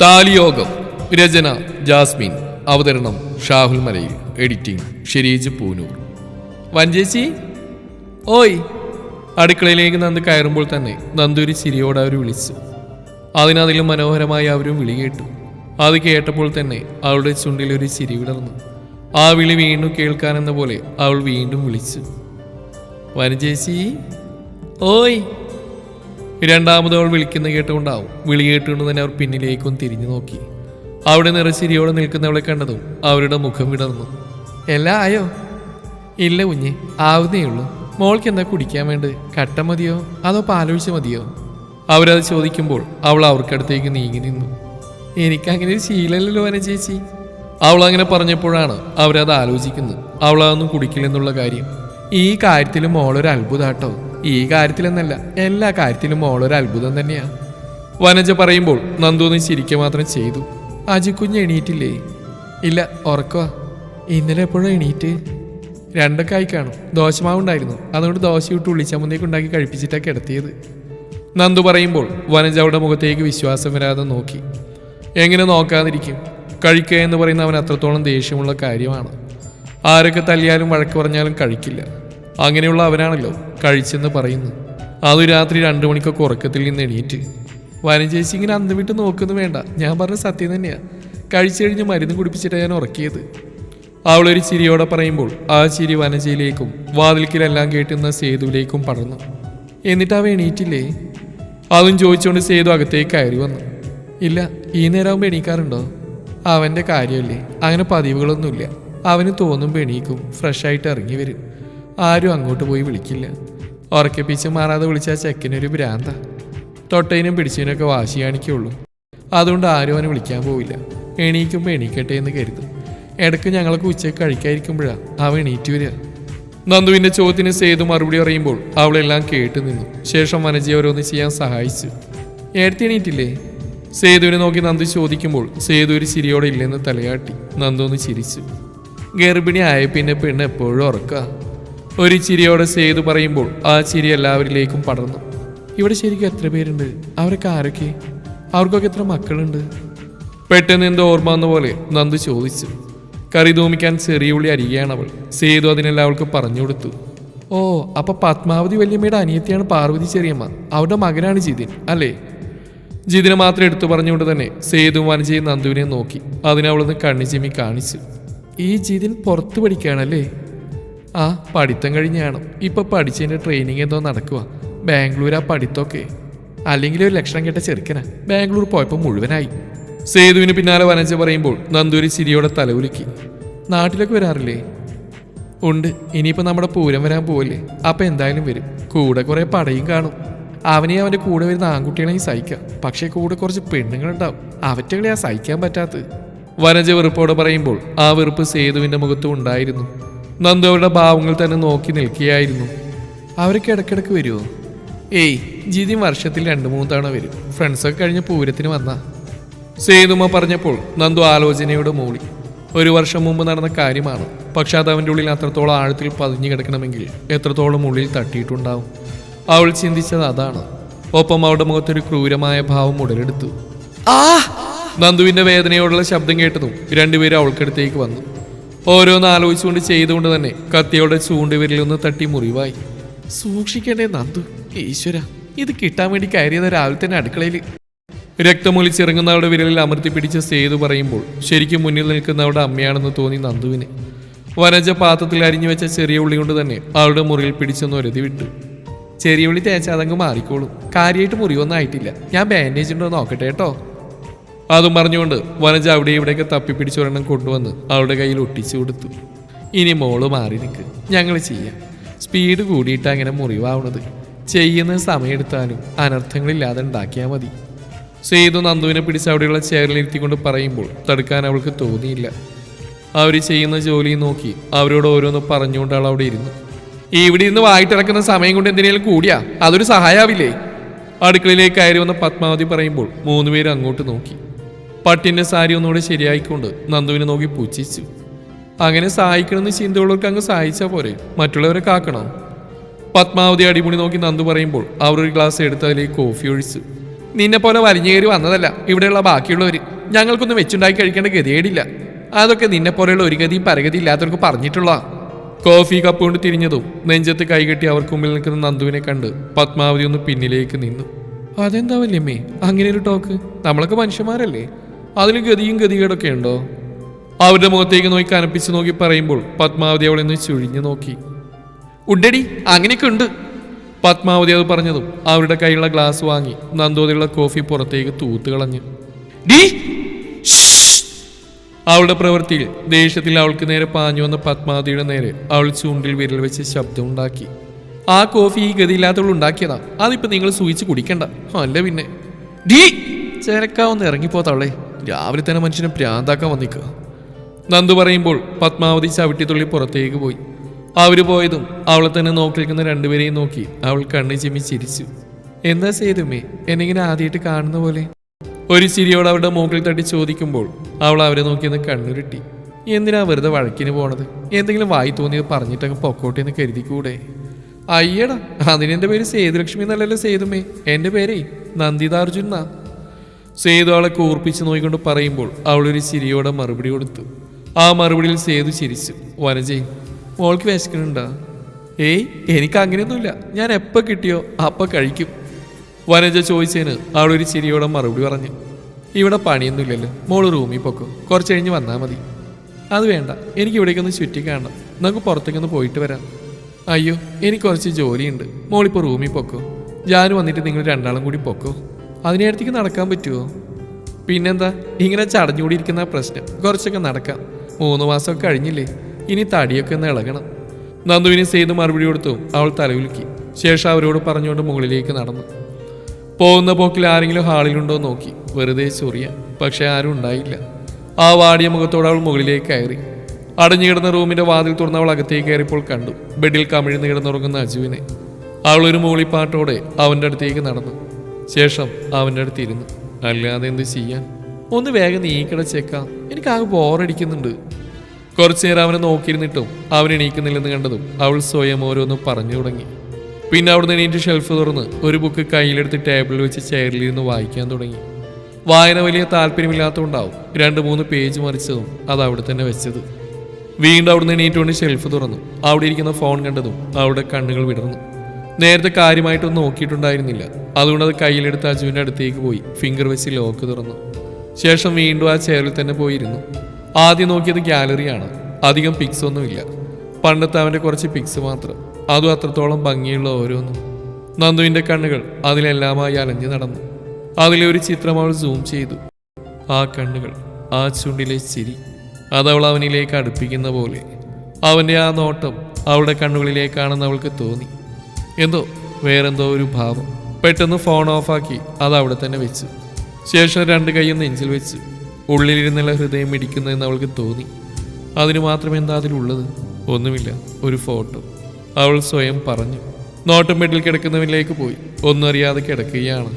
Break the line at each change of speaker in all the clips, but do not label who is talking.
താലിയോഗം രചന Jasmine അവതരണം ഷാഹുൽ മലയിൽ editing Shereej Poonoor. വഞ്ചേച്ചി? ഓയ്! അടുക്കളയിലേക്ക് നന്ദ് കയറുമ്പോൾ തന്നെ നന്ദൂരി ചിരിയോടെ അവർ വിളിച്ചു. അതിനതിലും മനോഹരമായി അവരും വിളി കേട്ടു. അത് കേട്ടപ്പോൾ തന്നെ അവളുടെ ചുണ്ടിൽ ഒരു ചിരി വിടർന്നു. ആ വിളി വീണ്ടും കേൾക്കാനെന്ന പോലെ അവൾ വീണ്ടും വിളിച്ചു. വനചേച്ചി ഓയ്! രണ്ടാമത് അവൾ വിളിക്കുന്ന കേട്ടുകൊണ്ടാവും. വിളി കേട്ടുകൊണ്ട് തന്നെ അവർ പിന്നിലേക്കും തിരിഞ്ഞു നോക്കി. അവിടെ നിറച്ചിരിയോടെ നിൽക്കുന്നവളെ കണ്ടതും അവരുടെ മുഖം വിടർന്നു. എല്ലാം ആയോ? ഇല്ല കുഞ്ഞ്. ആവുന്നേ ഉള്ളൂ. മോൾക്ക് എന്താ കുടിക്കാൻ വേണ്ടത്? കട്ട മതിയോ? അതോ പാലൊഴിച്ച് മതിയോ? അവരത് ചോദിക്കുമ്പോൾ അവൾ അവർക്കടുത്തേക്ക് നീങ്ങി നിന്നു. എനിക്കങ്ങനെ ഒരു ശീലമല്ലല്ലോ വന ചേച്ചി. അവൾ അങ്ങനെ പറഞ്ഞപ്പോഴാണ് അവരത് ആലോചിക്കുന്നത്. അവളതൊന്നും കുടിക്കില്ലെന്നുള്ള കാര്യം. ഈ കാര്യത്തിലും മോളൊരു അത്ഭുതാട്ടോ. ഈ കാര്യത്തിലെന്നല്ല എല്ലാ കാര്യത്തിലും മോളൊരു അത്ഭുതം തന്നെയാണ് വനജ പറയുമ്പോൾ നന്ദൂന്ന് ചിരിക്കുക മാത്രം ചെയ്തു. അജിക്കുഞ്ഞ് എണീറ്റില്ലേ? ഇല്ല ഉറക്കവാ ഇന്നലെ എപ്പോഴും എണീറ്റ്? രണ്ടൊക്കെ ആയി കാണും. ദോശമാവുണ്ടായിരുന്നു. അതുകൊണ്ട് ദോശ ഇട്ട് ഉള്ളിച്ചമ്മന്തേക്ക് ഉണ്ടാക്കി കഴിപ്പിച്ചിട്ടാണ് കിടത്തിയത്. നന്ദു പറയുമ്പോൾ വനജ അവളുടെ മുഖത്തേക്ക് വിശ്വാസം വരാതെ നോക്കി. എങ്ങനെ നോക്കാതിരിക്കും? കഴിക്കുക എന്ന് പറയുന്ന അവൻ അത്രത്തോളം ദേഷ്യമുള്ള കാര്യമാണ്. ആരൊക്കെ തല്ലിയാലും വഴക്ക് പറഞ്ഞാലും കഴിക്കില്ല. അങ്ങനെയുള്ള അവനാണല്ലോ കഴിച്ചെന്ന് പറയുന്നു അത് രാത്രി രണ്ടു മണിക്കൊക്കെ ഉറക്കത്തിൽ നിന്ന് എണീറ്റ്. വനജേച്ചി ഇങ്ങനെ അന്ന് വിട്ട് നോക്കുന്നു വേണ്ട. ഞാൻ പറഞ്ഞ സത്യം തന്നെയാ. കഴിച്ചു കഴിഞ്ഞ് മരുന്ന് കുടിപ്പിച്ചിട്ടാണ് ഞാൻ ഉറക്കിയത്. അവളൊരു ചിരിയോടെ പറയുമ്പോൾ ആ ചിരി വനജയിലേക്കും വാതിൽക്കിലെല്ലാം കേട്ടുന്ന സേതുവിലേക്കും പടർന്നു. എന്നിട്ട് അവ എണീറ്റില്ലേ? അതും ചോദിച്ചുകൊണ്ട് സേതു അകത്തേക്ക് കയറി വന്നു. ഇല്ല ഈ നേരമാകുമ്പോൾ എണീക്കാറുണ്ടോ? അവന്റെ കാര്യമല്ലേ. അങ്ങനെ പതിവുകളൊന്നുമില്ല. അവന് തോന്നുമ്പോൾ എണീക്കും. ഫ്രഷായിട്ട് ഇറങ്ങി വരും. ആരും അങ്ങോട്ട് പോയി വിളിക്കില്ല. ഉറക്കിപ്പിച്ച് മാറാതെ വിളിച്ചാൽ ചെക്കനൊരു ഭ്രാന്ത. തൊട്ടതിനും പിടിച്ചതിനൊക്കെ വാശി കാണിക്കുള്ളൂ. അതുകൊണ്ട് ആരും അവനെ വിളിക്കാൻ പോവില്ല. എണീക്കുമ്പോൾ എണീക്കട്ടെ എന്ന് കരുതും. ഇടയ്ക്ക് ഞങ്ങൾക്ക് ഉച്ചയ്ക്ക് കഴിക്കാതിരിക്കുമ്പോഴാണ് അവൻ എണീറ്റ് വരിക. നന്ദുവിന്റെ ചോദ്യത്തിന് സേതു മറുപടി പറയുമ്പോൾ അവളെല്ലാം കേട്ട് നിന്നു. ശേഷം വനജി ഓരോന്ന് ചെയ്യാൻ സഹായിച്ചു. ഏടത്തി എണീറ്റില്ലേ? സേതുവിനെ നോക്കി നന്ദു ചോദിക്കുമ്പോൾ സേതു ഒരു ചിരിയോടെ ഇല്ലെന്ന് തലയാട്ടി. നന്ദു ഒന്ന് ചിരിച്ചു. ഗർഭിണി ആയ പിന്നെ പെണ്ണ് എപ്പോഴും ഉറക്കുക ഒരു ചിരിയോടെ സേതു പറയുമ്പോൾ ആ ചിരി എല്ലാവരിലേക്കും പടർന്നു. ഇവിടെ ശരിക്കും എത്ര പേരുണ്ട്? അവരൊക്കെ ആരൊക്കെ? അവർക്കൊക്കെ എത്ര മക്കളുണ്ട്? പെട്ടെന്ന് എന്തോ ഓർമ്മ വന്ന പോലെ നന്ദു ചോദിച്ചു. കറി ചെറിയ ഉള്ളി അരികയാണ് അവൾ. സേതു അതിനെല്ലാം അവൾക്ക് പറഞ്ഞു കൊടുത്തു. ഓ അപ്പൊ പത്മാവതി വല്യമ്മയുടെ അനിയത്തിയാണ് പാർവതി ചെറിയമ്മ. അവരുടെ മകനാണ് ജിതിൻ അല്ലേ? ജിതിനെ മാത്രം എടുത്തു പറഞ്ഞുകൊണ്ട് തന്നെ സേതു വനജയും നന്ദുവിനെ നോക്കി. അതിനവളൊന്ന് കണ്ണിച്ചിമ്മി കാണിച്ചു. ഈ ജിതിൻ പുറത്തു പഠിക്കുകയാണല്ലേ? ആ പഠിത്തം കഴിഞ്ഞാണ് ഇപ്പൊ പഠിച്ചതിന്റെ ട്രെയിനിങ് എന്തോ നടക്കുക ബാംഗ്ലൂർ ആ പഠിത്തമൊക്കെ അല്ലെങ്കിൽ ഒരു ലക്ഷണം കേട്ട ചെറുക്കന. ബാംഗ്ലൂർ പോയപ്പോൾ മുഴുവനായി. സേതുവിന് പിന്നാലെ വനജ പറയുമ്പോൾ നന്ദൂരി ചിരിയോടെ തലകുലുക്കി. നാട്ടിലൊക്കെ വരാറില്ലേ? ഉണ്ട്. ഇനിയിപ്പോ നമ്മുടെ പൂരം വരാൻ പോവില്ലേ? അപ്പൊ എന്തായാലും വരും. കൂടെ കുറേ പടയും കാണും. അവനെ അവന്റെ കൂടെ വരുന്ന ആൺകുട്ടികളെയും സഹിക്കാം. പക്ഷേ കൂടെ കുറച്ച് പെണ്ണുങ്ങളുണ്ടാവും. അവറ്റകളെയാ സഹിക്കാൻ പറ്റാത്തത്. വനജ വെറുപ്പോടെ പറയുമ്പോൾ ആ വെറുപ്പ് സേതുവിന്റെ മുഖത്തും ഉണ്ടായിരുന്നു. നന്ദു അവരുടെ ഭാവങ്ങൾ തന്നെ നോക്കി നിൽക്കുകയായിരുന്നു. അവരൊക്കെ ഇടയ്ക്കിടയ്ക്ക് വരുമോ ഏയ് ജിതി വർഷത്തിൽ രണ്ട് മൂന്ന് തവണ വരും. ഫ്രണ്ട്സൊക്കെ കഴിഞ്ഞ് പൂരത്തിന് വന്ന. സേതുമ പറഞ്ഞപ്പോൾ നന്ദു ആലോചനയോട് മൂളി. ഒരു വർഷം മുമ്പ് നടന്ന കാര്യമാണ്. പക്ഷെ അത് അവന്റെ ഉള്ളിൽ അത്രത്തോളം ആഴത്തിൽ പതിഞ്ഞു കിടക്കണമെങ്കിൽ എത്രത്തോളം ഉള്ളിൽ തട്ടിയിട്ടുണ്ടാവും? അവൾ ചിന്തിച്ചത് അതാണ്. ഒപ്പം അവളുടെ മുഖത്തൊരു ക്രൂരമായ ഭാവം ഉടലെടുത്തു. ആ! നന്ദുവിന്റെ വേദനയോടുള്ള ശബ്ദം കേട്ടതും രണ്ടുപേരും അവൾക്കടുത്തേക്ക് വന്നു. ഓരോന്ന് ആലോചിച്ചുകൊണ്ട് ചെയ്തുകൊണ്ട് തന്നെ കത്തിയോടെ ചൂണ്ടുവിരലൊന്ന് തട്ടി മുറിവായി. സൂക്ഷിക്കണ്ടേ നന്ദു? ഈശ്വര ഇത് കിട്ടാൻ വേണ്ടി കയറിയത് രാവിലെ തന്നെ അടുക്കളയിൽ രക്തമൊലിച്ചിറങ്ങുന്നവരുടെ വിരലിൽ അമർത്തി പിടിച്ച സേതു പറയുമ്പോൾ ശരിക്കും മുന്നിൽ നിൽക്കുന്നവരുടെ അമ്മയാണെന്ന് തോന്നി നന്ദുവിന്. വരജ പാത്രത്തിൽ അരിഞ്ഞു വെച്ച ചെറിയ ഉള്ളി കൊണ്ട് തന്നെ അവളുടെ മുറിയിൽ പിടിച്ചെന്ന് ഒരതി വിട്ടു. ചെറിയ ഉള്ളി തേച്ചാതങ്ങ് മാറിക്കോളും. കാര്യമായിട്ട് മുറിവൊന്നും ആയിട്ടില്ല. ഞാൻ ബാൻഡേജ് ഉണ്ടോ നോക്കട്ടെ കേട്ടോ. അതും പറഞ്ഞുകൊണ്ട് വനജ അവിടെ ഇവിടെയൊക്കെ തപ്പിപ്പിടിച്ച് ഒരെണ്ണം കൊണ്ടുവന്ന് അവളുടെ കയ്യിൽ ഒട്ടിച്ചു കൊടുത്തു. ഇനി മോൾ മാറി നിൽക്ക് ഞങ്ങൾ ചെയ്യാം. സ്പീഡ് കൂടിയിട്ട് അങ്ങനെ മുറിവാവുന്നത് ചെയ്യുന്ന സമയമെടുത്താലും അനർത്ഥങ്ങളില്ലാതെ ഉണ്ടാക്കിയാൽ മതി. സേതു നന്ദുവിനെ പിടിച്ച് അവിടെയുള്ള ചെയറിലിരുത്തിക്കൊണ്ട് പറയുമ്പോൾ തടുക്കാൻ അവൾക്ക് തോന്നിയില്ല. അവർ ചെയ്യുന്ന ജോലി നോക്കി അവരോട് ഓരോന്ന് പറഞ്ഞുകൊണ്ട് അവിടെ ഇരുന്നു. ഇവിടെ ഇരുന്ന് വായിട്ടിറക്കുന്ന സമയം കൊണ്ട് എന്തിനേലും കൂടിയാ? അതൊരു സഹായാവില്ലേ? അടുക്കളയിലേക്ക് കയറി വന്ന പത്മാവതി പറയുമ്പോൾ മൂന്നുപേരും അങ്ങോട്ട് നോക്കി. പട്ടിന്റെ സാരി ഒന്നുകൂടെ ശരിയായിക്കൊണ്ട് നന്ദുവിനെ നോക്കി പുച്ഛിച്ചു അങ്ങനെ സഹായിക്കണമെന്ന് ചിന്തയുള്ളവർക്ക് അങ്ങ് സഹായിച്ചാൽ പോരെ. മറ്റുള്ളവരെ കാക്കണോ. പത്മാവതി അടിമുടി നോക്കി നന്ദു പറയുമ്പോൾ അവർ ഒരു ഗ്ലാസ് എടുത്ത് അതിലേക്ക് കോഫി ഒഴിച്ചു. നിന്നെ പോലെ വലിഞ്ഞു കയറി വന്നതല്ല ഇവിടെയുള്ള ബാക്കിയുള്ളവർ ഞങ്ങൾക്കൊന്നും വെച്ചുണ്ടാക്കി കഴിക്കേണ്ട ഗതികേടില്ല. അതൊക്കെ നിന്നെ പോലെയുള്ള ഒരു ഗതിയും പരഗതി ഇല്ലാത്തവർക്ക് പറഞ്ഞിട്ടുള്ള കോഫി കപ്പ് കൊണ്ട് തിരിഞ്ഞതും നെഞ്ചത്ത് കൈകെട്ടി അവർക്ക് മുമ്പിൽ നിൽക്കുന്ന നന്ദുവിനെ കണ്ട് പത്മാവതി ഒന്ന് പിന്നിലേക്ക് നിന്നു. അതെന്താ വല്യമ്മേ അങ്ങനെ ഒരു ടോക്ക് നമ്മളൊക്കെ മനുഷ്യന്മാരല്ലേ? അതിൽ ഗതിയും ഗതികേടൊക്കെ ഉണ്ടോ? അവരുടെ മുഖത്തേക്ക് നോക്കി കനപ്പിച്ച് നോക്കി പറയുമ്പോൾ പത്മാവതി അവളെ നിന്ന് ചുഴിഞ്ഞു നോക്കി. ഉണ്ടടി അങ്ങനെയൊക്കെ ഉണ്ട്. പത്മാവതി അത് പറഞ്ഞതും അവരുടെ കയ്യിലുള്ള ഗ്ലാസ് വാങ്ങി നന്ദോതിയുള്ള കോഫി പുറത്തേക്ക് തൂത്ത് കളഞ്ഞു. അവളുടെ പ്രവൃത്തിയിൽ ദേഷ്യത്തിൽ അവൾക്ക് നേരെ പാഞ്ഞു വന്ന പത്മാവതിയുടെ നേരെ അവൾ ചൂണ്ടിൽ വിരൽ വെച്ച് ശബ്ദമുണ്ടാക്കി ആ കോഫി ഈ ഗതിയില്ലാത്തവൾ ഉണ്ടാക്കിയതാ. അതിപ്പോ നിങ്ങൾ സൂചിച്ച് കുടിക്കണ്ട. അല്ല പിന്നെ. ഡീ! ചേരക്കാവൊന്ന് ഇറങ്ങിപ്പോത്തവളെ. രാവിലെ തന്നെ മനുഷ്യനെ പ്രാന്താക്കാൻ വന്നിക്കുക നന്ദു പറയുമ്പോൾ പത്മാവതി ചവിട്ടിത്തുള്ളി പുറത്തേക്ക് പോയി. അവർ പോയതും അവളെ തന്നെ നോക്കി നിൽക്കുന്ന രണ്ടുപേരെയും നോക്കി അവൾ കണ്ണു ചിമ്മി ചിരിച്ചു. എന്താ സേതുമേ എന്നിങ്ങനെ ആദ്യമായിട്ട് കാണുന്ന പോലെ? ഒരു ചിരിയോട് അവരുടെ മൂക്കിൽ തട്ടി ചോദിക്കുമ്പോൾ അവൾ അവരെ നോക്കിയെന്ന് കണ്ണുരുട്ടി. എന്തിനാ വെറുതെ വഴക്കിന് പോണത്? എന്തെങ്കിലും വായി തോന്നിയത് പറഞ്ഞിട്ടങ്ങ് പൊക്കോട്ടെ എന്ന് കരുതിക്കൂടെ? അയ്യടാ അതിനെന്റെ പേര് സേതുലക്ഷ്മി എന്നല്ലല്ലോ സേതുമേ എന്റെ പേരേ നന്ദിതാർജുൻ എന്നാ. സേതു അവളെ കൂർപ്പിച്ച് നോക്കിക്കൊണ്ട് പറയുമ്പോൾ അവളൊരു ചിരിയോടെ മറുപടി കൊടുത്തു. ആ മറുപടിയിൽ സേതു ചിരിച്ചു. വനജയ് മോൾക്ക് വിശക്കണുണ്ടാ ഏയ് എനിക്ക് അങ്ങനെയൊന്നുമില്ല. ഞാൻ എപ്പോൾ കിട്ടിയോ അപ്പം കഴിക്കും. വനജ ചോദിച്ചതിന് അവളൊരു ചിരിയോടെ മറുപടി പറഞ്ഞു. ഇവിടെ പണിയൊന്നുമില്ലല്ലോ. മോൾ റൂമിൽ പൊക്കോ. കുറച്ച് കഴിഞ്ഞ് വന്നാൽ മതി. അത് വേണ്ട. എനിക്ക് ഇവിടേക്കൊന്ന് ചുറ്റി കാണണം. നമുക്ക് പുറത്തേക്കൊന്ന് പോയിട്ട് വരാം. അയ്യോ എനിക്ക് കുറച്ച് ജോലിയുണ്ട്. മോളിപ്പോൾ റൂമിൽ പൊക്കോ. ഞാൻ വന്നിട്ട് നിങ്ങൾ രണ്ടാളും കൂടി പൊക്കോ. അതിനടുത്തേക്ക് നടക്കാൻ പറ്റുമോ പിന്നെന്താ? ഇങ്ങനെ ചടഞ്ഞുകൂടിയിരിക്കുന്ന പ്രശ്നം. കുറച്ചൊക്കെ നടക്കാം. മൂന്ന് മാസമൊക്കെ കഴിഞ്ഞില്ലേ? ഇനി തടിയൊക്കെ ഒന്ന് ഇളകണം. നന്ദുവിന് ചെയ്ത് മറുപടി കൊടുത്തു. അവൾ തലവിലുക്കി ശേഷം അവരോട് പറഞ്ഞുകൊണ്ട് മുകളിലേക്ക് നടന്നു. പോകുന്ന പോക്കിൽ ആരെങ്കിലും ഹാളിലുണ്ടോ നോക്കി. വെറുതെ ചൊറിയ പക്ഷെ ആരും ഉണ്ടായില്ല. ആ വാടിയ മുഖത്തോടെ അവൾ മുകളിലേക്ക് കയറി. അടഞ്ഞു കിടന്ന റൂമിന്റെ വാതിൽ തുറന്ന് അവൾ അകത്തേക്ക് കയറിയപ്പോൾ കണ്ടു. ബെഡിൽ കമിഴ്ന്ന് കിടന്നുറങ്ങുന്ന അജുവിനെ. അവളൊരു മൂളിപ്പാട്ടോടെ അവന്റെ അടുത്തേക്ക് നടന്നു. ശേഷം അവന്റെ അടുത്ത് ഇരുന്നു. അല്ലാതെ എന്ത് ചെയ്യാൻ? ഒന്ന് വേഗം നീക്കടച്ചേക്കാം എനിക്ക് ആകെ ബോറടിക്കുന്നുണ്ട്. കുറച്ചു നേരം അവനെ നോക്കിയിരുന്നിട്ടും അവൻ എണീക്കുന്നില്ലെന്ന് കണ്ടതും അവൾ സ്വയം ഓരോന്ന് പറഞ്ഞു തുടങ്ങി. പിന്നെ അവിടുന്ന് എണീറ്റ് ഷെൽഫ് തുറന്ന് ഒരു ബുക്ക് കയ്യിലെടുത്ത് ടേബിളിൽ വെച്ച് ചെയറിലിരുന്ന് വായിക്കാൻ തുടങ്ങി. വായന വലിയ താല്പര്യമില്ലാത്തതുകൊണ്ടാവും രണ്ട് മൂന്ന് പേജ് മറിച്ചതും അത് അവിടെ തന്നെ വെച്ചത്. വീണ്ടും അവിടുന്ന് എണീറ്റുകൊണ്ട് ഷെൽഫ് തുറന്നു. അവിടെ ഇരിക്കുന്ന ഫോൺ കണ്ടതും അവിടെ കണ്ണുകൾ വിടർന്നു. നേരത്തെ കാര്യമായിട്ടൊന്നും നോക്കിയിട്ടുണ്ടായിരുന്നില്ല. അതുകൊണ്ട് അത് കയ്യിലെടുത്ത് അജുവിന്റെ അടുത്തേക്ക് പോയി. ഫിംഗർ വെച്ച് ലോക്ക് തുറന്നു. ശേഷം വീണ്ടും ആ ചെയറിൽ തന്നെ പോയിരുന്നു. ആദ്യം നോക്കിയത് ഗാലറിയാണ് അധികം പിക്സ് ഒന്നുമില്ല പണ്ടത്തെ അവന്റെ കുറച്ച് പിക്സ് മാത്രം. അതും അത്രത്തോളം ഭംഗിയുള്ള ഓരോന്നും. നന്ദുവിന്റെ കണ്ണുകൾ അതിലെല്ലാമായി അലഞ്ഞു നടന്നു. അതിലെ ഒരു ചിത്രം അവൾ സൂം ചെയ്തു. ആ കണ്ണുകൾ ആ ചുണ്ടിലെ ചിരി അതവൾ അവനിലേക്ക് അടുപ്പിക്കുന്ന പോലെ. അവന്റെ ആ നോട്ടം അവളുടെ കണ്ണുകളിലേക്കാണെന്ന് അവൾക്ക് തോന്നി. എന്തോ വേറെന്തോ ഒരു ഭാവം. പെട്ടെന്ന് ഫോൺ ഓഫാക്കി അത് അവിടെ തന്നെ വെച്ചു. ശേഷം രണ്ട് കൈയും നെഞ്ചിൽ വെച്ച്. ഉള്ളിലിരുന്നുള്ള ഹൃദയം ഇടിക്കുന്നതെന്ന് അവൾക്ക് തോന്നി. അതിന് മാത്രം എന്താ അതിലുള്ളത്? ഒന്നുമില്ല. ഒരു ഫോട്ടോ അവൾ സ്വയം പറഞ്ഞു. നോട്ടം ബെഡിൽ കിടക്കുന്നവനിലേക്ക് പോയി. ഒന്നും അറിയാതെ കിടക്കുകയാണ്.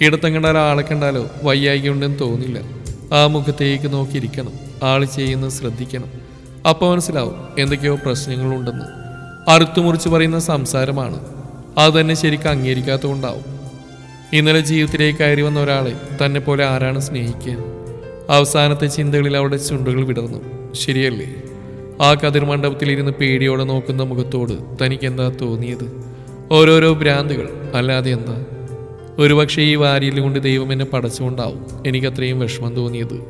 കിടത്തം ആളെ കണ്ടാലോ വയ്യായികയുണ്ടെന്ന് തോന്നില്ല. ആ മുഖത്തേക്ക് നോക്കിയിരിക്കണം. ആൾ ചെയ്യുന്നത് ശ്രദ്ധിക്കണം. അപ്പോൾ മനസ്സിലാവും എന്തൊക്കെയോ പ്രശ്നങ്ങളുണ്ടെന്ന്. അറുത്തുമുറിച്ച് പറയുന്ന സംസാരമാണ്. അത് തന്നെ ശരിക്കും അംഗീകരിക്കാത്തതുകൊണ്ടാവും. ഇന്നലെ ജീവിതത്തിലേക്ക് കയറി വന്ന ഒരാളെ തന്നെ പോലെ ആരാണ് സ്നേഹിക്കുക? അവസാനത്തെ ചിന്തകളിൽ അവിടെ ചുണ്ടുകൾ വിടർന്നു. ശരിയല്ലേ? ആ കതിർ മണ്ഡപത്തിലിരുന്ന് പേടിയോടെ നോക്കുന്ന മുഖത്തോട് തനിക്ക് എന്താ തോന്നിയത്? ഓരോരോ ഭ്രാന്തുകൾ. അല്ലാതെ എന്താ? ഒരുപക്ഷെ ഈ വാരിയിൽ കൊണ്ട് ദൈവം എന്നെ പടച്ചുകൊണ്ടാവും. എനിക്കത്രയും വിഷമം തോന്നിയത്.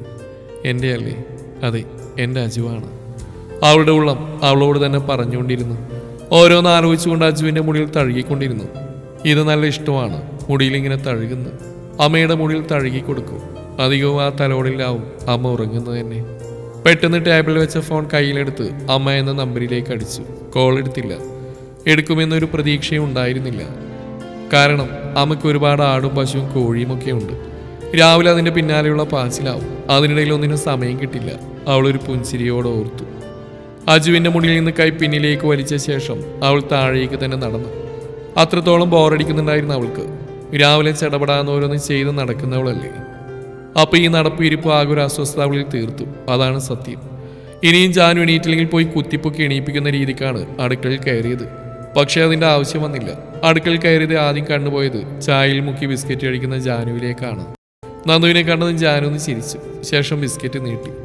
എന്റെ അല്ലേ അതെ എന്റെ അജുവാണ്. അവളുടെ ഉള്ളം അവളോട് തന്നെ പറഞ്ഞുകൊണ്ടിരുന്നു. ഓരോന്ന് ആലോചിച്ചുകൊണ്ട് അജുവിന്റെ മുടിയിൽ തഴുകിക്കൊണ്ടിരുന്നു. ഇത് നല്ല ഇഷ്ടമാണ്. മുടിയിൽ ഇങ്ങനെ തഴുകുന്നു. അമ്മയുടെ മുടിയിൽ തഴുകി കൊടുക്കും. അധികവും ആ തലോടിലാവും അമ്മ ഉറങ്ങുന്നത് തന്നെ. പെട്ടെന്ന് ടേബിളിൽ വെച്ച ഫോൺ കയ്യിലെടുത്ത് അമ്മ എന്ന നമ്പറിലേക്ക് അടിച്ചു. കോൾ എടുത്തില്ല. എടുക്കുമെന്നൊരു പ്രതീക്ഷയും ഉണ്ടായിരുന്നില്ല. കാരണം അമ്മയ്ക്ക് ഒരുപാട് ആടും പശുവും കോഴിയും ഒക്കെ ഉണ്ട്. രാവിലെ അതിന്റെ പിന്നാലെയുള്ള പാച്ചിലാവും. അതിനിടയിൽ ഒന്നിനും സമയം കിട്ടില്ല. അവളൊരു പുഞ്ചിരിയോടെ ഓർത്തു. അജുവിന്റെ മുന്നിൽ നിന്ന് കൈ പിന്നിലേക്ക് വലിച്ച ശേഷം അവൾ താഴേക്ക് തന്നെ നടന്നു. അത്രത്തോളം ബോറടിക്കുന്നുണ്ടായിരുന്നു അവൾക്ക്. രാവിലെ ചടപടാന്ന് ഓരോന്ന് ചെയ്ത് നടക്കുന്നവളല്ലേ. അപ്പോൾ ഈ നടപ്പ് ഇരിപ്പ് ആകെ ഒരു അസ്വസ്ഥത അവളിൽ തീർത്തു. അതാണ് സത്യം. ഇനിയും ജാനു എണീറ്റില്ലെങ്കിൽ പോയി കുത്തിപ്പൊക്കി എണീപ്പിക്കുന്ന രീതിക്കാണ് അടുക്കളയിൽ കയറിയത്. പക്ഷേ അതിന്റെ ആവശ്യം വന്നില്ല. അടുക്കളയിൽ കയറിയത് ആദ്യം കണ്ടുപോയത് ചായയിൽ മുക്കി ബിസ്ക്കറ്റ് കഴിക്കുന്ന ജാനുവിലേക്കാണ്. നന്ദുവിനെ കണ്ടതും ജാനു ഒന്ന് ചിരിച്ചു. ശേഷം ബിസ്ക്കറ്റ് നീട്ടി.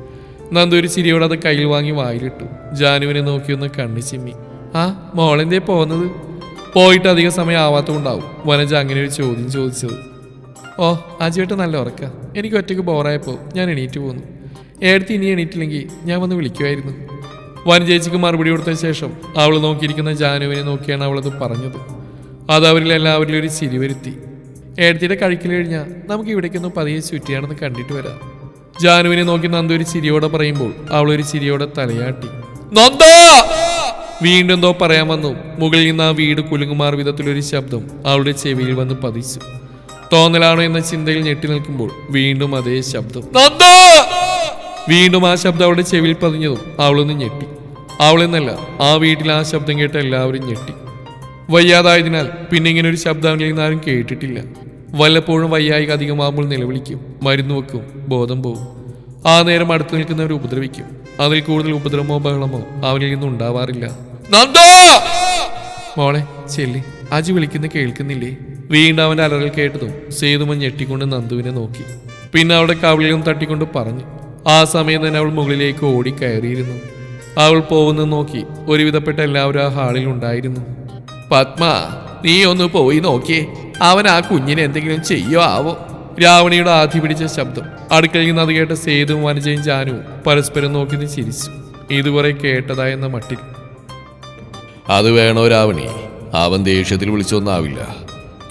നന്ദു ഒരു ചിരിയോടെ അത് കയ്യിൽ വാങ്ങി വായിലിട്ടു. ജാനുവിനെ നോക്കിയൊന്ന് കണ്ണു ചിമ്മി. ആ മോളെന്തേ പോകുന്നത് പോയിട്ട് അധിക സമയം ആവാത്തതുകൊണ്ടാവും വനജ അങ്ങനെ ഒരു ചോദ്യം ചോദിച്ചത്. ഓ അജുവേട്ട് നല്ല ഉറക്ക. എനിക്ക് ഒറ്റയ്ക്ക് ബോറായപ്പോൾ ഞാൻ എണീറ്റ് പോന്നു. ഏടത്തി ഇനി എണീറ്റില്ലെങ്കിൽ ഞാൻ വന്ന് വിളിക്കുമായിരുന്നു. വനജേച്ചിക്ക് മറുപടി കൊടുത്ത ശേഷം അവൾ നോക്കിയിരിക്കുന്ന ജാനുവിനെ നോക്കിയാണ് അവളത് പറഞ്ഞത്. അത് അവരിൽ എല്ലാവരിലും ഒരു ചിരി വരുത്തി. ഏടത്തിയുടെ കഴിക്കൽ കഴിഞ്ഞാൽ നമുക്ക് ഇവിടേക്കൊന്ന് പതിയെ ചുറ്റിയാണെന്ന് കണ്ടിട്ട് വരാം. ജാനുവിനെ നോക്കി നന്ദ ഒരു ചിരിയോടെ പറയുമ്പോൾ അവൾ ഒരു ചിരിയോടെ തലയാട്ടി. നന്ദ! വീണ്ടും എന്തോ പറയാൻ വന്നു. മുകളിൽ നിന്ന് ആ വീട് കുലുങ്ങുമാർ വിധത്തിലൊരു ശബ്ദം അവളുടെ ചെവിയിൽ വന്ന് പതിച്ചു. തോന്നലാണോ എന്ന ചിന്തയിൽ ഞെട്ടി നിൽക്കുമ്പോൾ വീണ്ടും അതേ ശബ്ദം. നന്ദ! വീണ്ടും ആ ശബ്ദം അവളുടെ ചെവിയിൽ പതിഞ്ഞതും അവളൊന്ന് ഞെട്ടി. അവളെന്നല്ല ആ വീട്ടിൽ ആ ശബ്ദം കേട്ട എല്ലാവരും ഞെട്ടി. വയ്യാതായതിനാൽ പിന്നെ ഇങ്ങനെ ഒരു ശബ്ദം അവനിൽ നിന്ന് ആരും കേട്ടിട്ടില്ല. വല്ലപ്പോഴും വയ്യായിക അധികമാകുമ്പോൾ നിലവിളിക്കും. മരുന്ന് വെക്കും. ബോധം പോകും ആ നേരം അടുത്ത് നിൽക്കുന്നവർ ഉപദ്രവിക്കും. അതിൽ കൂടുതൽ ഉപദ്രവമോ ബഹളമോ അവനിൽ നിന്നും ഉണ്ടാവാറില്ല. മോളെ ചെല്ലി. അജി വിളിക്കുന്ന കേൾക്കുന്നില്ലേ? വീണ്ടും അവന്റെ അലറൽ കേട്ടതും സേതുമൻ ഞെട്ടിക്കൊണ്ട് നന്ദുവിനെ നോക്കി. പിന്നെ അവളുടെ കവിളിലും തട്ടിക്കൊണ്ട് പറഞ്ഞു. ആ സമയം തന്നെ അവൾ മുകളിലേക്ക് ഓടി കയറിയിരുന്നു അവൾ പോകുന്നത് നോക്കി ഒരുവിധപ്പെട്ട എല്ലാവരും ആ ഹാളിൽ ഉണ്ടായിരുന്നു. പത്മ നീ ഒന്ന് പോയി നോക്കിയേ. അവൻ ആ കുഞ്ഞിനെ എന്തെങ്കിലും ചെയ്യോ ആവോ? രാവണിയുടെ ആധി പിടിച്ച ശബ്ദം. അടുക്കളയിൽ നിന്ന് അത് കേട്ട സേതുവും വനജയും ജാനുവും പരസ്പരം നോക്കി ചിരിച്ചു. ഇതുവരെ കേട്ടതായെന്ന മട്ടിൽ.
അത് വേണോ രാവണി? അവൻ ദേഷ്യത്തിൽ വിളിച്ചൊന്നാവില്ല.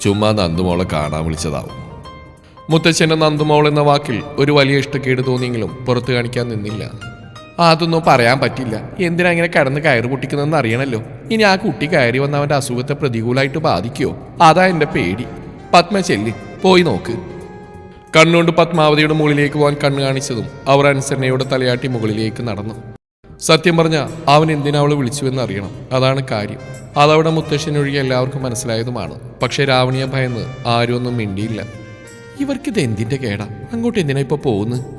ചുമ്മാ നന്ദുമോളെ കാണാൻ വിളിച്ചതാവും.
മുത്തച്ഛന്റെ നന്ദുമോൾ എന്ന വാക്കിൽ ഒരു വലിയ ഇഷ്ടക്കേട് തോന്നിയെങ്കിലും പുറത്തു കാണിക്കാൻ നിന്നില്ല. അതൊന്നും പറയാൻ പറ്റില്ല. എന്തിനാ ഇങ്ങനെ കടന്ന് കയറ് പൊട്ടിക്കുന്നതെന്ന് അറിയണല്ലോ? ഇനി ആ കുട്ടി കയറി വന്ന അവന്റെ അസുഖത്തെ പ്രതികൂലമായിട്ട് ബാധിക്കുമോ അതാ എന്റെ പേടി. പത്മ ചെല്ലി. പോയി നോക്ക്. കണ്ണുകൊണ്ട് പത്മാവതിയുടെ മുകളിലേക്ക് പോകാൻ കണ്ണു കാണിച്ചതും അവർ അനുസരണയുടെ തലയാട്ടി മുകളിലേക്ക് നടന്നു. സത്യം പറഞ്ഞ അവൻ എന്തിനാ അവളെ വിളിച്ചുവെന്ന് അറിയണം. അതാണ് കാര്യം. അതവിടെ മുത്തശ്ശനൊഴികെ എല്ലാവർക്കും മനസ്സിലായതുമാണ്. പക്ഷെ രാവണിയെ ഭയന്ന് ആരും ഒന്നും മിണ്ടിയില്ല. ഇവർക്കിത് എന്തിന്റെ കേടാ? അങ്ങോട്ട് എന്തിനാ ഇപ്പോൾ പോകുന്നത്?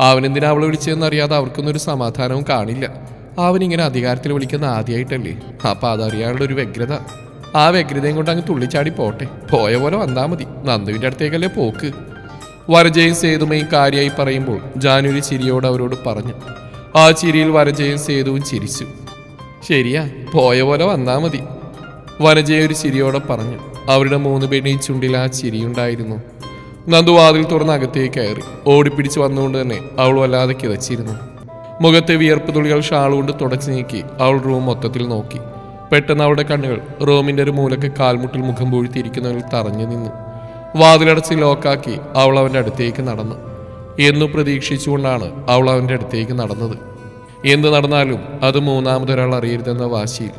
അവൻ എന്തിനാ അവളെ വിളിച്ചതെന്ന് അറിയാതെ അവർക്കൊന്നും ഒരു സമാധാനവും കാണില്ല. അവൻ ഇങ്ങനെ അധികാരത്തിൽ വിളിക്കുന്ന ആദ്യമായിട്ടല്ലേ അപ്പൊ അതറിയാനുള്ള ഒരു വ്യഗ്രത. ആ വ്യഗ്രതയും കൊണ്ട് അങ്ങ് തുള്ളിച്ചാടി പോട്ടെ. പോയ പോലെ വന്നാൽ മതി. നന്ദുവിന്റെ അടുത്തേക്കല്ലേ പോക്ക്. വരജയും സേതുമയും കാര്യമായി പറയുമ്പോൾ ജാനുരി ചിരിയോട് അവരോട് പറഞ്ഞു. ആ ചിരിയിൽ വരജയും സേതുവും ചിരിച്ചു. ശരിയാ പോയ പോലെ വന്നാൽ മതി. വനജയ ഒരു ചിരിയോടെ പറഞ്ഞു. അവരുടെ മൂന്ന് പേരുടെയും ചുണ്ടിൽ ആ ചിരിയുണ്ടായിരുന്നു. നന്ദു വാതിൽ തുറന്ന് അകത്തേക്ക് കയറി. ഓടിപ്പിടിച്ച് വന്നുകൊണ്ട് തന്നെ അവൾ വല്ലാതെ കിതച്ചിരുന്നു. മുഖത്തെ വിയർപ്പ് തുളികൾ ഷാൾ കൊണ്ട് തുടച്ചു നീക്കി അവൾ റൂം മൊത്തത്തിൽ നോക്കി. പെട്ടെന്ന് അവളുടെ കണ്ണുകൾ റൂമിന്റെ ഒരു മൂലക്ക് കാൽമുട്ടിൽ മുഖം പൂഴ്ത്തിയിരിക്കുന്നവരിൽ തറഞ്ഞു നിന്നു. വാതിലടച്ച് ലോക്കാക്കി അവൾ അവന്റെ അടുത്തേക്ക് നടന്നു. എന്നു പ്രതീക്ഷിച്ചുകൊണ്ടാണ് അവൾ അവന്റെ അടുത്തേക്ക് നടന്നത്. എന്ത് നടന്നാലും അത് മൂന്നാമതൊരാൾ അറിയരുതെന്ന വാശിയിൽ.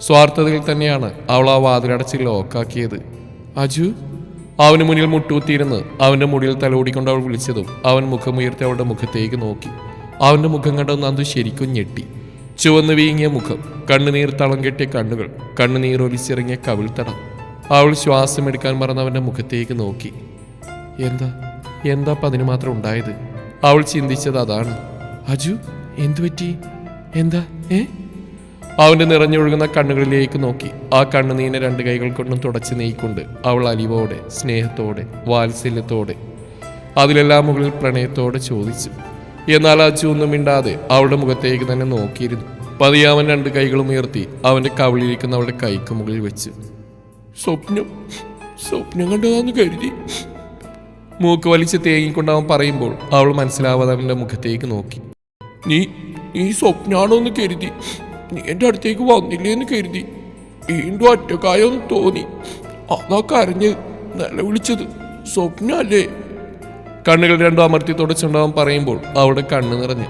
സ്വാർത്ഥതയിൽ തന്നെയാണ് അവൾ ആ വാതിലടച്ച് ലോക്കാക്കിയത്. അജു? അവന് മുന്നിൽ മുട്ടൂത്തിയിരുന്ന് അവന്റെ മുടിയിൽ തലോടിക്കൊണ്ട് അവൾ വിളിച്ചതും അവൻ മുഖമുയർത്തി അവളുടെ മുഖത്തേക്ക് നോക്കി. അവന്റെ മുഖം കണ്ട നന്ദു ശരിക്കും ഞെട്ടി. ചുവന്ന് വീങ്ങിയ മുഖം കണ്ണുനീർ തളം കെട്ടിയ കണ്ണുകൾ കണ്ണുനീർ ഒലിച്ചിറങ്ങിയ കവിൾത്തടം അവൾ ശ്വാസമെടുക്കാൻ മറന്ന് അവന്റെ മുഖത്തേക്ക് നോക്കി. എന്താ എന്താ അതിന് മാത്രം ഉണ്ടായത്? അവൾ ചിന്തിച്ചത് അതാണ്. അജു എന്തു പറ്റി? എന്താ ഏ? അവന്റെ നിറഞ്ഞൊഴുകുന്ന കണ്ണുകളിലേക്ക് നോക്കി. ആ കണ്ണുനീനെ രണ്ട് കൈകൾ കൊണ്ടും തുടച്ച് നീക്കൊണ്ട് അവൾ അലിവോടെ സ്നേഹത്തോടെ വാത്സല്യത്തോടെ അതിലെല്ലാം മുകളിൽ പ്രണയത്തോടെ ചോദിച്ചു. എന്നാൽ ആ ചൂന്നും മിണ്ടാതെ അവളുടെ മുഖത്തേക്ക് തന്നെ നോക്കിയിരുന്നു. പതിയെ അവൻ രണ്ട് കൈകളും ഉയർത്തി അവന്റെ കവിളിയിരിക്കുന്ന അവളുടെ കൈക്ക് മുകളിൽ വെച്ച്. സ്വപ്നം സ്വപ്നം കണ്ടതാന്ന് കരുതി. മൂക്ക് വലിച്ച് തേങ്ങിക്കൊണ്ട് അവൻ പറയുമ്പോൾ അവൾ മനസ്സിലാവാതെ അവന്റെ മുഖത്തേക്ക് നോക്കി. നീ നീ സ്വപ്നാണോ എന്ന് കരുതി. നീ എന്റെ അടുത്തേക്ക് വന്നില്ലേ എന്ന് കരുതി. വീണ്ടും ഒറ്റക്കായൊന്ന് തോന്നി. അതാ കരഞ്ഞ് നിലവിളിച്ചത് സ്വപ്നല്ലേ? കണ്ണുകൾ രണ്ടും അമർത്തി തുടച്ചുണ്ടാവാൻ പറയുമ്പോൾ അവളുടെ കണ്ണ് നിറഞ്ഞു.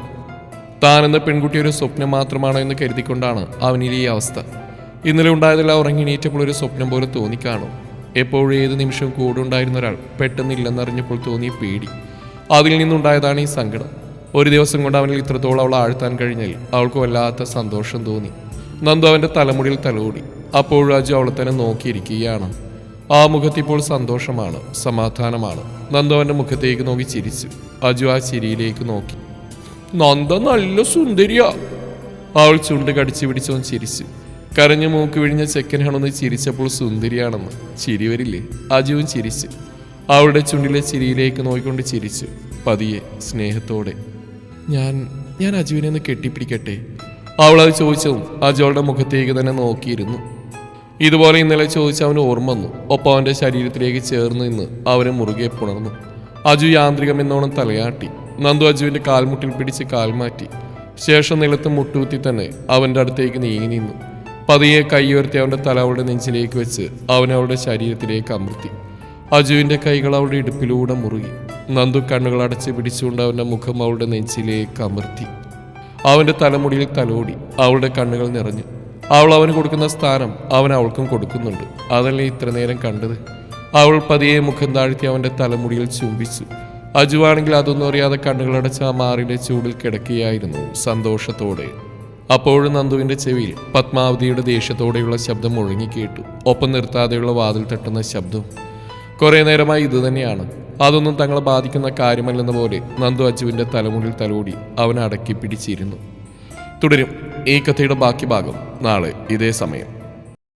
താനെന്ന പെൺകുട്ടി ഒരു സ്വപ്നം മാത്രമാണോ എന്ന് കരുതിക്കൊണ്ടാണ് അവനിലെ ഈ അവസ്ഥ. ഇന്നലെ ഉണ്ടായതെല്ലാം ഉറങ്ങി നീറ്റപ്പോൾ ഒരു സ്വപ്നം പോലെ തോന്നിക്കാണും എപ്പോഴും ഏത് നിമിഷവും കൂടെ ഉണ്ടായിരുന്ന ഒരാൾ പെട്ടെന്നില്ലെന്നറിഞ്ഞപ്പോൾ തോന്നിയ പേടി. അതിൽ നിന്നുണ്ടായതാണ് ഈ സങ്കടം. ഒരു ദിവസം കൊണ്ട് അവനിൽ ഇത്രത്തോളം അവൾ ആഴ്ത്താൻ കഴിഞ്ഞാൽ അവൾക്ക് വല്ലാത്ത സന്തോഷം തോന്നി. നന്ദു അവന്റെ തലമുടിയിൽ തലോടി. അപ്പോഴും അജു അവളെ തന്നെ നോക്കിയിരിക്കുകയാണ്. ആ മുഖത്ത് ഇപ്പോൾ സന്തോഷമാണ് സമാധാനമാണ്. നന്ദു അവന്റെ മുഖത്തേക്ക് നോക്കി ചിരിച്ചു. അജു ആ ചിരിയിലേക്ക് നോക്കി. നന്ദ നല്ല സുന്ദരിയാ. അവൾ ചുണ്ട് കടിച്ചു പിടിച്ചവൻ ചിരിച്ചു. കരഞ്ഞു മൂക്ക് വിഴിഞ്ഞ ചെക്കനാണെന്ന് ചിരിച്ചപ്പോൾ സുന്ദരിയാണെന്ന് ചിരി വരില്ലേ? അജുവും ചിരിച്ചു. അവളുടെ ചുണ്ടിലെ ചിരിയിലേക്ക് നോക്കിക്കൊണ്ട് ചിരിച്ചു. പതിയെ സ്നേഹത്തോടെ. ഞാൻ ഞാൻ അജുവിനെ ഒന്ന് കെട്ടിപ്പിടിക്കട്ടെ? അവൾ അത് ചോദിച്ചതും അജുവളുടെ മുഖത്തേക്ക് തന്നെ നോക്കിയിരുന്നു. ഇതുപോലെ ഇന്നലെ ചോദിച്ച അവന് ഓർമ്മ വന്നു. ഒപ്പം അവന്റെ ശരീരത്തിലേക്ക് ചേർന്ന് നിന്ന് അവനെ മുറുകെ പുണർന്നു. അജു യാന്ത്രികം എന്നോണം തലയാട്ടി. നന്ദു അജുവിന്റെ കാൽമുട്ടിൽ പിടിച്ച് കാൽമാറ്റി ശേഷം നിലത്ത് മുട്ടുകുത്തി തന്നെ അവന്റെ അടുത്തേക്ക് നീങ്ങി നിന്നു. പതിയെ കൈയുയർത്തി അവന്റെ തല അവളുടെ നെഞ്ചിലേക്ക് വെച്ച് അവൻ അവളുടെ ശരീരത്തിലേക്ക് അമർത്തി. അജുവിന്റെ കൈകൾ അവളുടെ ഇടുപ്പിലൂടെ മുറുകി. നന്ദു കണ്ണുകൾ അടച്ച് പിടിച്ചുകൊണ്ട് അവന്റെ മുഖം അവളുടെ നെഞ്ചിലേക്ക് അമർത്തി. അവന്റെ തലമുടിയിൽ തലോടി അവളുടെ കണ്ണുകൾ നിറഞ്ഞു. അവൾ അവന് കൊടുക്കുന്ന സ്ഥാനം അവൻ അവൾക്കും കൊടുക്കുന്നുണ്ട്. അതല്ലേ ഇത്ര നേരം കണ്ടത്? അവൾ പതിയെ മുഖം താഴ്ത്തി അവന്റെ തലമുടിയിൽ ചുംബിച്ചു. അജുവാണെങ്കിൽ അതൊന്നും അറിയാതെ കണ്ണുകളടച്ച് ആ മാറിന്റെ ചൂടിൽ കിടക്കുകയായിരുന്നു സന്തോഷത്തോടെ. അപ്പോഴും നന്ദുവിന്റെ ചെവിയിൽ പത്മാവതിയുടെ ദേഷ്യത്തോടെയുള്ള ശബ്ദം മുഴങ്ങിക്കേട്ടു. ഒപ്പം നിർത്താതെയുള്ള വാതിൽ തട്ടുന്ന ശബ്ദം. കുറേ നേരമായി ഇത് തന്നെയാണ് അതൊന്നും തങ്ങളെ ബാധിക്കുന്ന കാര്യമല്ലെന്ന പോലെ നന്ദു അച്ചുവിന്റെ തലമുറിൽ തലോടി അവനെ അടക്കി പിടിച്ചിരുന്നു. തുടരും ഈ കഥയുടെ ബാക്കി ഭാഗം നാളെ ഇതേ സമയം.